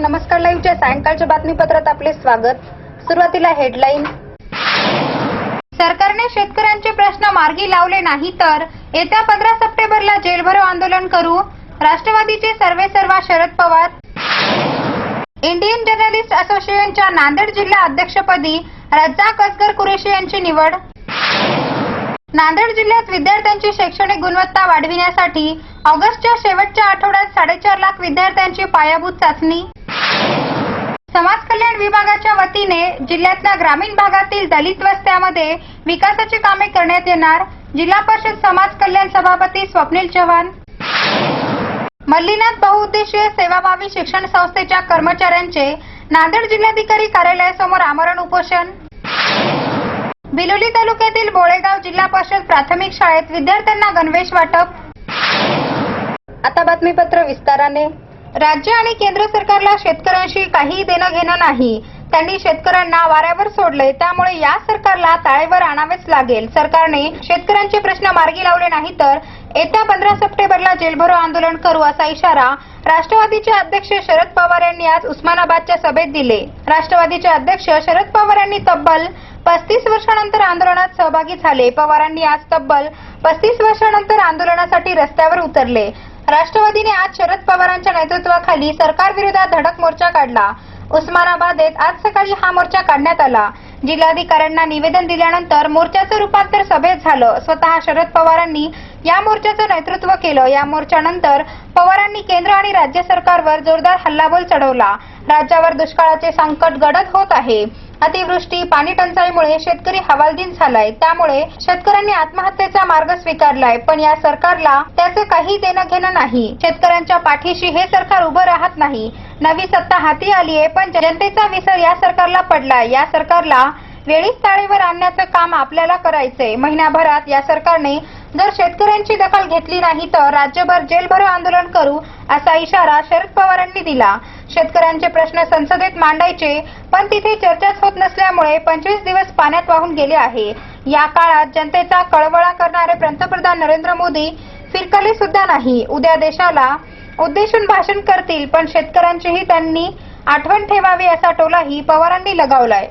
नमस्कार लाईव्हच्या सायंकाळच्या बातमीपत्रात आपले स्वागत. सुरुवातीला हेडलाईन सरकारने शेतकऱ्यांचे प्रश्न मार्गी लावले नाही तर येत्या पंधरा सप्टेंबरला जेलभरो आंदोलन करू राष्ट्रवादीचे सर्वे सर्वा शरद पवार. इंडियन जर्नलिस्ट असोसिएशनच्या नांदेड जिल्हा अध्यक्षपदी रज्जाक असगर कुरेशी यांची निवड. नांदेड जिल्ह्यात विद्यार्थ्यांची शैक्षणिक गुणवत्ता वाढविण्यासाठी ऑगस्टच्या शेवटच्या आठवड्यात साडेचार लाख विद्यार्थ्यांची पायाभूत चाचणी. समाज कल्याण विभागाच्या वतीने जिल्ह्यातल्या ग्रामीण भागातील दलित वस्त्यामध्ये विकासाची कामे करण्यात येणार. जिल्हा परिषद समाज कल्याण सभापती स्वप्नील चव्हाण. मल्लीनाथ बहुउद्देशीय सेवाभावी शिक्षण संस्थेच्या कर्मचाऱ्यांचे नांदेड जिल्हाधिकारी कार्यालयासमोर आमरण उपोषण. बिलोली तालुक्यातील बोळेगाव जिल्हा परिषद प्राथमिक शाळेत विद्यार्थ्यांना गणवेश वाटप. आता बातमीपत्र विस्ताराने. राज्य आणि केंद्र सरकारला शेतकऱ्यांशी काही देणं घेणं नाही. त्यांनी शेतकऱ्यांना वाऱ्यावर सोडले त्यामुळे या सरकारला ताळेवर आणावेच लागेल. सरकारने शेतकऱ्यांचे प्रश्न मार्गी लावले नाही तर येत्या पंधरा सप्टेंबरला जेलभरो आंदोलन करू असा इशारा राष्ट्रवादीचे अध्यक्ष शरद पवार यांनी आज उस्मानाबादच्या सभेत दिले. राष्ट्रवादीचे अध्यक्ष शरद पवार यांनी तब्बल पस्तीस वर्षानंतर आंदोलनात सहभागी झाले. पवारांनी आज तब्बल पस्तीस वर्षानंतर आंदोलनासाठी रस्त्यावर उतरले. राष्ट्रवादीने आज शरद पवारांच्या नेतृत्वाखाली सरकारविरोधात धडक मोर्चा काढला. उस्मानाबादेत आज सकाळी हा मोर्चा काढण्यात आला. जिल्हाधिकाऱ्यांना निवेदन दिल्यानंतर मोर्चाचं रूपांतर सभेत झालं. स्वतः शरद पवारांनी या मोर्चाचं नेतृत्व केलं. या मोर्चानंतर पवारांनी केंद्र आणि राज्य सरकारवर जोरदार हल्लाबोल चढवला. राज्यावर दुष्काळाचे संकट गडद होत आहे. अतिवृष्टी पाणी टंचाईमुळे शेतकरी हवालदिन झालाय. त्यामुळे शेतकऱ्यांनी आत्महत्येचा मार्ग स्वीकारलाय. पण या सरकारला त्याचं काही देणं घेणं नाही. शेतकऱ्यांच्या पाठीशी हे सरकार उभं राहत नाही. नवी सत्ता हाती आली आहे पण जनतेचा विसर या सरकारला पडलाय. या सरकारला वेळीच ताळेवर आणण्याचं काम आपल्याला करायचंय. महिन्याभरात या सरकारने जर शेतकऱ्यांची दखल घेतली नाही तर राज्यभर जेलभरो आंदोलन करू असा इशारा शरद पवारांनी दिला. शेतकऱ्यांचे प्रश्न संसदेत मांडायचे पण तिथे चर्चाच होत नसल्यामुळे पंचवीस दिवस पाण्यात वाहून गेले आहे. या काळात जनतेचा कळवळा करणारे पंतप्रधान नरेंद्र मोदी फिरकले सुद्धा नाही. उद्या देशाला उद्देशून भाषण करतील पण शेतकऱ्यांचीही त्यांनी आठवण ठेवावी असा टोलाही पवारांनी लगावलाय.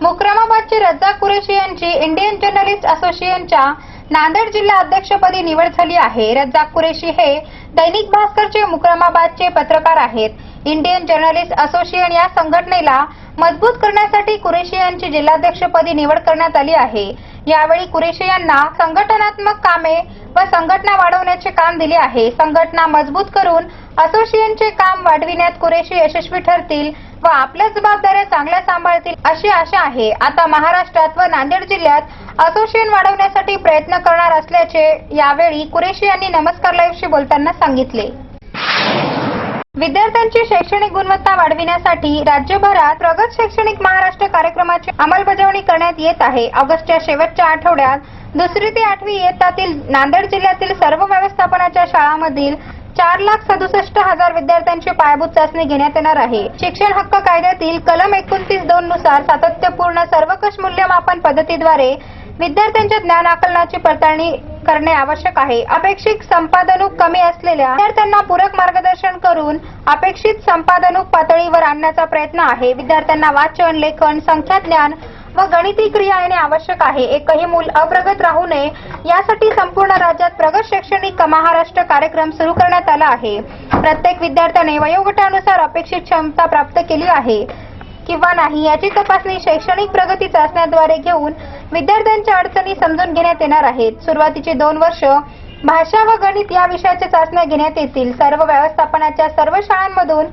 मुक्रमाबादचे रज्जाक कुरेशी यांची इंडियन जर्नलिस्ट असोसिएशनच्या नांदेड जिल्हा अध्यक्षपदी निवड झाली आहे. रज्जाक कुरेशी हे दैनिक भास्करचे मुक्रमाबादचे पत्रकार आहेत. इंडियन जर्नलिस्ट असोसिएशन या संघटनेला मजबूत करण्यासाठी कुरेशी यांची जिल्हाध्यक्षपदी निवड करण्यात आली आहे. यावेळी कुरेशी यांना संघटनात्मक कामे व संघटना वाढवण्याचे काम दिले आहे. संघटना मजबूत करून असोसिएशनचे काम वाढविण्यात कुरेशी यशस्वी ठरतील व आपल्या जबाबदाऱ्या चांगल्या सांभाळतील अशी आशा आहे. आता महाराष्ट्रात व नांदेड जिल्ह्यात असोसिएशन वाढवण्यासाठी प्रयत्न करणार असल्याचे यावेळी कुरेशी यांनी नमस्कार लाईव्हशी बोलताना सांगितले. विद्यार्थ्यांची शैक्षणिक गुणवत्ता वाढविण्यासाठी राज्यभरात प्रगत शैक्षणिक महाराष्ट्र कार्यक्रमाची अंमलबजावणी करण्यात येत आहे. ऑगस्टच्या शेवटच्या आठवड्यात दुसरी ते आठवी इयत्तातील नांदेड जिल्ह्यातील सर्व व्यवस्थापनाच्या शाळांमधील चार लाख सदुसष्ट हजार विद्यार्थ्यांची पायाभूत चाचणी घेण्यात येणार आहे. शिक्षण हक्क कायद्यातील कलम एकोणतीस दोन नुसार सातत्यपूर्ण सर्वकष मूल्यमापन पद्धतीद्वारे विद्यार्थ्यांच्या ज्ञान आकलनाची पडताळणी करणे आवश्यक आहे. अपेक्षित संपादनूक कमी असलेल्या विद्यार्थ्यांना पूरक मार्गदर्शन करून अपेक्षित संपादनूक पातळीवर आणण्याचा प्रयत्न आहे. विद्यार्थ्यांना वाचन लेखन संख्या ज्ञान व गणिती क्रिया येणे आवश्यक आहे. एकही मूल अप्रगत राहू नये यासाठी संपूर्ण राज्यात प्रगत शैक्षणिक महाराष्ट्र कार्यक्रम सुरू करण्यात आला आहे. प्रत्येक विद्यार्थ्याने वयोगटानुसार अपेक्षित क्षमता प्राप्त केली आहे किंवा नाही याची तपासणी शैक्षणिक प्रगती चाचण्याद्वारे घेऊन विद्यार्थ्यांच्या अडचणी समजून घेण्यात येणार आहेत. सुरुवातीची दोन वर्ष भाषा व गणित या विषयाच्या चाचण्या घेण्यात येतील. सर्व व्यवस्थापनाच्या सर्व शाळांमधून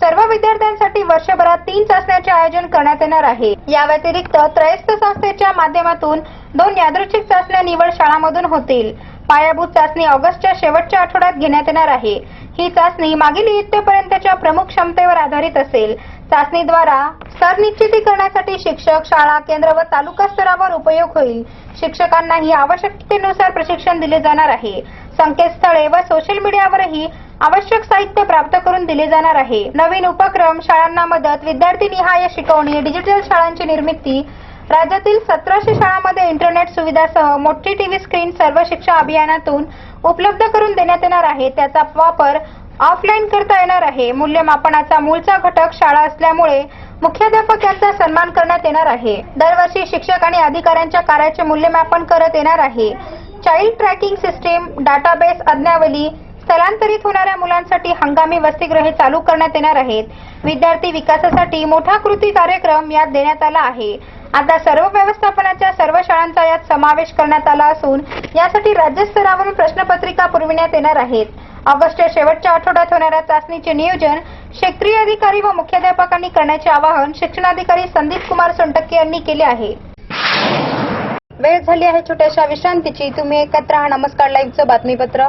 सर्व विद्यार्थ्यांसाठी वर्षभरात तीन चाचण्याचे आयोजन करण्यात येणार आहे. या व्यतिरिक्त त्रयस्थ संस्थेच्या माध्यमातून दोन यादृच्छिक चाचण्या निवड शाळांमधून होतील. पायाभूत चाचणी ऑगस्टच्या शेवटच्या आठवड्यात घेण्यात येणार आहे. ही चाचणी मागील इयत्तेपर्यंतच्या प्रमुख क्षमतेवर आधारित असेल. चाचणीद्वारा सरनिश्चितीकरणासाठी शिक्षक शाळा केंद्र व तालुका स्तरावर उपयोग होईल. शिक्षकांनाही आवश्यकतेनुसार प्रशिक्षण दिले जाणार आहे. संकेतस्थळे व सोशल मीडियावरही आवश्यक साहित्य प्राप्त करून दिले जाणार आहे. नवीन उपक्रम शाळांना मदत विद्यार्थी निहाय शिकवणी डिजिटल शाळांची निर्मिती राज्यातील सतराशे शाळांमध्ये इंटरनेट सुविधासह मोठी टीव्ही स्क्रीन सर्व शिक्षा अभियानातून उपलब्ध करून देण्यात येणार आहे. त्याचा वापर ऑफलाईन करता येणार आहे. मूल्यमापनाचा मूळचा घटक शाळा असल्यामुळे मुख्याध्यापक यांचा सन्मान करण्यात येणार आहे. दरवर्षी शिक्षक आणि अधिकाऱ्यांच्या कार्याचे मूल्यमापन करत येणार आहे. चाइल्ड ट्रॅकिंग सिस्टीम डाटाबेस अज्ञावली स्थलांतरित होणाऱ्या मुलांसाठी हंगामी वसतिगृहे चालू करण्यात येणार आहेत. विद्यार्थी विकासासाठी मोठा कृती कार्यक्रम यात देण्यात आला आहे. आता सर्व व्यवस्थापनाच्या सर्व शाळांचा यात समावेश करण्यात आला असून यासाठी राज्यस्तरावरून प्रश्नपत्रिका पुरविण्यात येणार आहेत. ऑगस्टच्या शेवटच्या आठवड्यात होणाऱ्या चाचणीचे नियोजन क्षेत्रीय अधिकारी व मुख्याध्यापकांनी करण्याचे आवाहन शिक्षणाधिकारी संदीप कुमार सोनटक्के यांनी केले आहे. वेळ झाली आहे छोट्याशा विश्रांतीची. तुम्ही एकत्र हा नमस्कार. लाईव्हचं बातमीपत्र.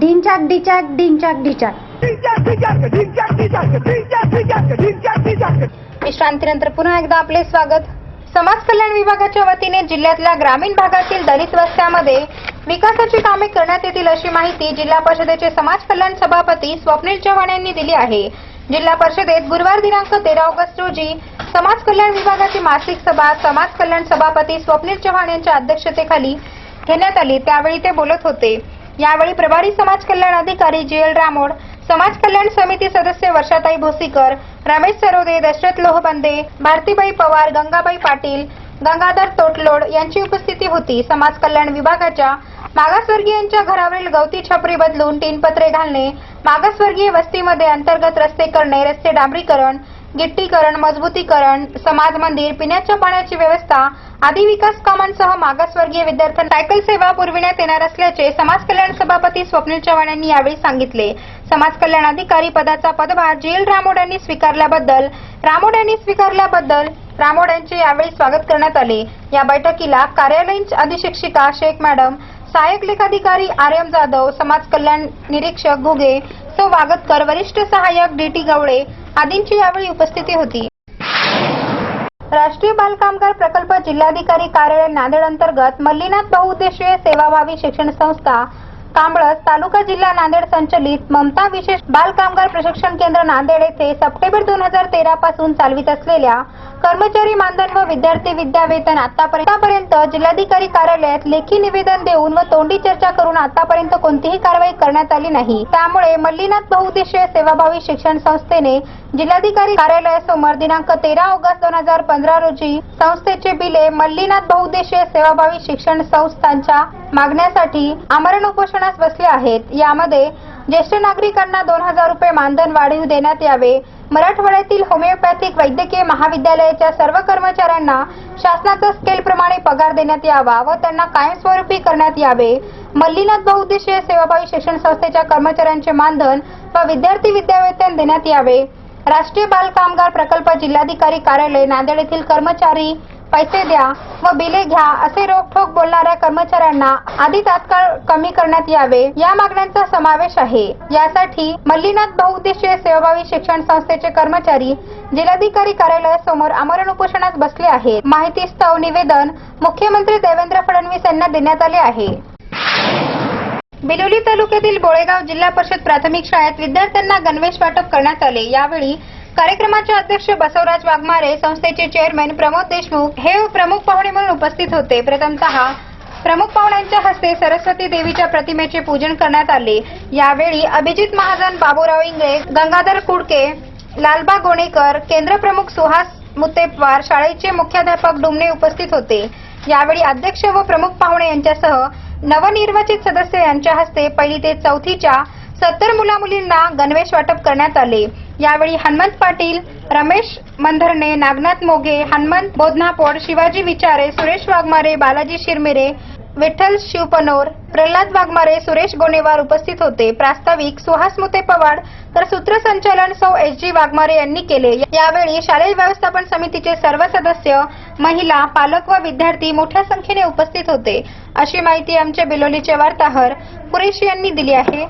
डिंचाक डिचाक डिंचाक डिचाक विश्रांतीनंतर पुन्हा एकदा आपले स्वागत. समाज कल्याण विभागाच्या वतीने जिल्ह्यातल्या ग्रामीण भागातील दलित वस्त्यामध्ये विकासाची कामे करण्यात येतील अशी माहिती जिल्हा परिषदेचे समाज कल्याण सभापती स्वप्नील चव्हाण यांनी दिली आहे. जिल्हा परिषदेत गुरुवार दिनांक तेरा ऑगस्ट रोजी समाज कल्याण विभागाची मासिक सभा समाज कल्याण सभापती स्वप्नील चव्हाण यांच्या अध्यक्षतेखाली घेण्यात आली त्यावेळी ते बोलत होते. यावेळी प्रभारी समाज कल्याण अधिकारी जी एल रामोड समाज कल्याण समिती सदस्य वर्षाताई भोसीकर रमेश सरोदे दशरथ लोहबंदे भारतीबाई पवार गंगाबाई पाटील गंगाधर तोटलोड यांची उपस्थिती होती. समाज कल्याण विभागाच्या मागासवर्गीयांच्या घरावरील गवती छपरी बदलून तीनपत्रे घालणे मागासवर्गीय वस्तीमध्ये अंतर्गत रस्ते करणे रस्ते डांबरीकरण गिट्टीकरण मजबूतीकरण समाज मंदिर पिण्याच्या पाण्याची व्यवस्था आदी विकास कामांसह मागासवर्गीय विद्यार्थ्यांना सायकल सेवा पुरविण्यात येणार असल्याचे समाज कल्याण सभापती स्वप्नील चव्हाण यांनी यावेळी सांगितले. समाज कल्याण अधिकारी पदाचा पदभार जी एल रामोड यांनी स्वीकारल्याबद्दल रामोड यांनी स्वीकारल्याबद्दल रामोड यांचे यावेळी स्वागत करण्यात आले. या बैठकीला कार्यालयीन अधिशिक्षिका शेख मॅडम सहाय्यक लेखाधिकारी आर एम जाधव समाज कल्याण निरीक्षक घुगे सो वागतकर वरिष्ठ सहाय्यक डी टी गवळे आदींची यावेळी उपस्थिती होती. राष्ट्रीय बालकामगार प्रकल्प जिल्हाधिकारी कार्यालय नांदेड अंतर्गत मल्लीनाथ बहुउद्देशीय सेवाभावी शिक्षण संस्था कांबळस तालुका जिल्हा नांदेड संचलित ममता विशेष बाल कामगार प्रशिक्षण केंद्र नांदेड येथे सप्टेंबर दोन हजार तेरा पासून चालवित असलेल्या कर्मचारी मानधन व विद्यार्थी विद्या वेतन आतापर्यंत जिल्हाधिकारी कार्यालयात लेखी निवेदन देऊन व तोंडी चर्चा करून आतापर्यंत कोणतीही कारवाई करण्यात आली नाही. त्यामुळे मल्लीनाथ बहुउद्देशीय सेवाभावी शिक्षण संस्थेने जिल्हाधिकारी कार्यालयासमोर दिनांक तेरा ऑगस्ट दोन हजार पंधरा रोजी संस्थेचे बिले मल्लीनाथ बहुउद्देशीय सेवाभावी शिक्षण संस्थांच्या मागण्यासाठी आमरण उपोषणास बसले आहेत. यामध्ये ज्येष्ठ नागरिकांना दोन हजार रुपये मानधन वाढीव देण्यात यावे. मराठवाड्यातील होमिओपॅथिक वैद्यकीय महाविद्यालयाच्या सर्व कर्मचाऱ्यांना शासनाचा स्केल प्रमाणे पगार देण्यात यावा व त्यांना कायमस्वरूपी करण्यात यावे. मल्लीनाथ बहुउद्देशीय सेवाभावी शिक्षण संस्थेच्या कर्मचाऱ्यांचे मानधन व विद्यार्थी विद्यावेतन देण्यात यावे. राष्ट्रीय बाल कामगार प्रकल्प जिल्हाधिकारी कार्यालय नांदेड येथील कर्मचारी पैसे द्या व बिले घ्या असे रोखठोक बोलणाऱ्या कर्मचाऱ्यांना आधी तात्काळ कमी करण्यात यावे. या मागण्यांचा समावेश आहे. यासाठी मल्लीनाथ बहुउद्देशीय सेवाभावी शिक्षण संस्थेचे कर्मचारी जिल्हाधिकारी कार्यालयासमोर आमरण उपोषणात बसले आहेत. माहितीस्तव निवेदन मुख्यमंत्री देवेंद्र फडणवीस यांना देण्यात आले आहे. बिलोली तालुक्यातील बोळेगाव जिल्हा परिषद प्राथमिक शाळेत विद्यार्थ्यांना गणवेश वाटप करण्यात आले. यावेळी कार्यक्रमाचे अध्यक्ष बसवराज वाघमारे संस्थेचे चेअरमॅन प्रमोद देशमुख हे प्रमुख पाहुणे म्हणून उपस्थित होते. प्रथमतः प्रमुख पाहुण्यांच्या हस्ते सरस्वती देवीच्या प्रतिमेचे पूजन करण्यात आले. यावेळी अभिजित महाजन बाबूराव इंगळे गंगाधर कुडके लालबा गोणेकर केंद्र प्रमुख सुहास मुतेपवार शाळेचे मुख्याध्यापक डुमणे उपस्थित होते. यावेळी अध्यक्ष व प्रमुख पाहुणे यांच्यासह नवनिर्वाचित सदस्य यांच्या हस्ते पहिली ते चौथीच्या सत्तर मुला मुलींना गणवेश वाटप करण्यात आले. यावेळी हनुमंत पाटील रमेश मंधरणे नागनाथ मोघे हनुमंत बोधनापोड शिवाजी विचारे सुरेश वाघमारे बालाजी शिरमिरे विठ्ठल शिवपनोर प्रल्हाद वाघमारे सुरेश गोनेवार उपस्थित होते. प्रास्ताविक सुहास मुते पवाड तर सूत्रसंचालन सौ एच जी वाघमारे यांनी केले. यावेळी शालेय व्यवस्थापन समितीचे सर्व सदस्य महिला पालक व विद्यार्थी मोठ्या संख्येने उपस्थित होते. अशी माहिती आमचे बिलोलीचे वार्ताहर कुरेशी यांनी दिली आहे.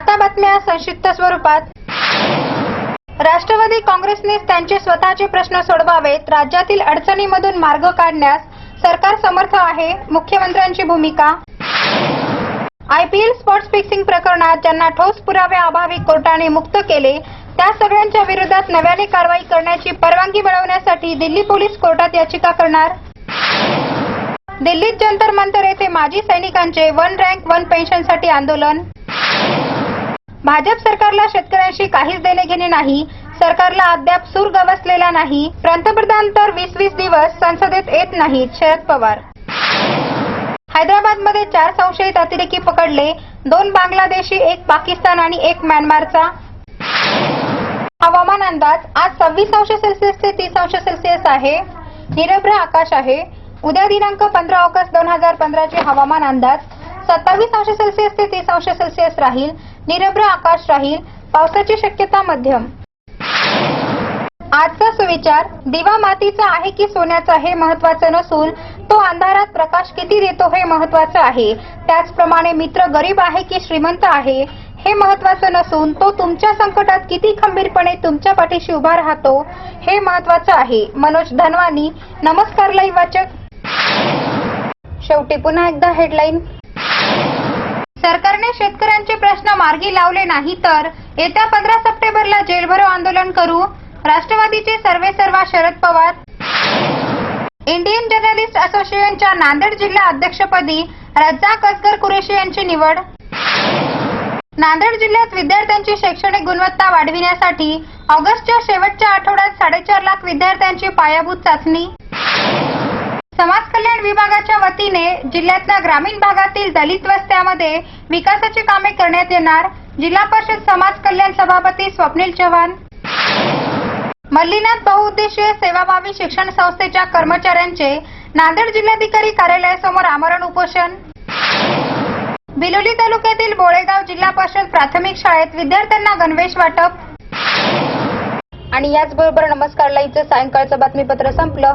आता बातम्या संक्षिप्त स्वरूपात. राष्ट्रवादी काँग्रेसने त्यांचे स्वतःचे प्रश्न सोडवावेत. राज्यातील अडचणीमधून मार्ग काढण्यास सरकार समर्थ आहे. मुख्यमंत्र्यांची भूमिका. आयपीएल स्पॉट्स फिक्सिंग प्रकरणात ज्यांना ठोस पुराव्याअभावी कोर्टाने मुक्त केले त्या सगळ्यांच्या विरोधात नव्याने कारवाई करण्याची परवानगी मिळवण्यासाठी दिल्ली पोलीस कोर्टात याचिका करणार. दिल्लीत जंतर मंतर येथे माजी सैनिकांचे वन रँक वन पेन्शनसाठी आंदोलन. भाजप सरकारला शेतकऱ्यांशी काहीच देणे घेणे नाही सरकारला अद्याप सूर गवसलेला नाही. पंतप्रधान तर वीस वीस दिवस संसदेत येत नाहीत शरद पवार. हैदराबादमध्ये चार संशयित अतिरेकी पकडले दोन बांगलादेशी एक पाकिस्तान आणि एक म्यानमारचा. हवामान अंदाज आज सव्वीस अंश सेल्सिअस ते तीस अंश सेल्सिअस आहे. निरभ्र आकाश आहे. उद्या दिनांक पंधरा ऑगस्ट दोन हजार पंधराचे हवामान अंदाज सत्तावीस अंश सेल्सिअस ते तीस अंश सेल्सिअस राहील. निरभ्र आकाश राहील. पावसाची शक्यता मध्यम. आजचा सुविचार दिवा मातीचा आहे की सोन्याचा हे महत्वाचं नसून तो अंधारात प्रकाश किती देतो हे महत्वाचं आहे. त्याचप्रमाणे मित्र गरीब आहे की श्रीमंत आहे हे महत्वाचं नसून तो तुमच्या संकटात किती खंबीरपणे तुमच्या पाठीशी उभा राहतो हे महत्वाचं आहे. मनोज धनवानी नमस्कार लाईव्ह वाचक. शेवटी पुन्हा एकदा हेडलाईन सरकारने शेतकऱ्यांचे प्रश्न मार्गी लावले नाही तर येत्या पंधरा सप्टेंबरला जेलभरो आंदोलन करू. राष्ट्रवादीचे सर्वे सर्वा शरद पवार. इंडियन जर्नलिस्ट असोसिएशनच्या नांदेड जिल्हा अध्यक्षपदी रज्जाक असगर कुरेशी यांची निवड. नांदेड जिल्ह्यात विद्यार्थ्यांची शैक्षणिक गुणवत्ता वाढविण्यासाठी ऑगस्टच्या शेवटच्या आठवड्यात साडेचार लाख विद्यार्थ्यांची पायाभूत चाचणी. समाज कल्याण विभागाच्या वतीने जिल्ह्यातल्या ग्रामीण भागातील दलित वस्त्यामध्ये विकासाची कामे करण्यात येणार. जिल्हा परिषद समाज कल्याण सभापती स्वप्नील चव्हाण. मल्लीनाथ बहुउद्देशीय सेवाभावी शिक्षण संस्थेच्या कर्मचाऱ्यांचे नांदेड जिल्हाधिकारी कार्यालयासमोर आमरण उपोषण. बिलोली तालुक्यातील बोळेगाव जिल्हा परिषद प्राथमिक शाळेत विद्यार्थ्यांना गणवेश वाटप. आणि याचबरोबर नमस्कार लाईव्हचं सायंकाळचं बातमीपत्र संपलं.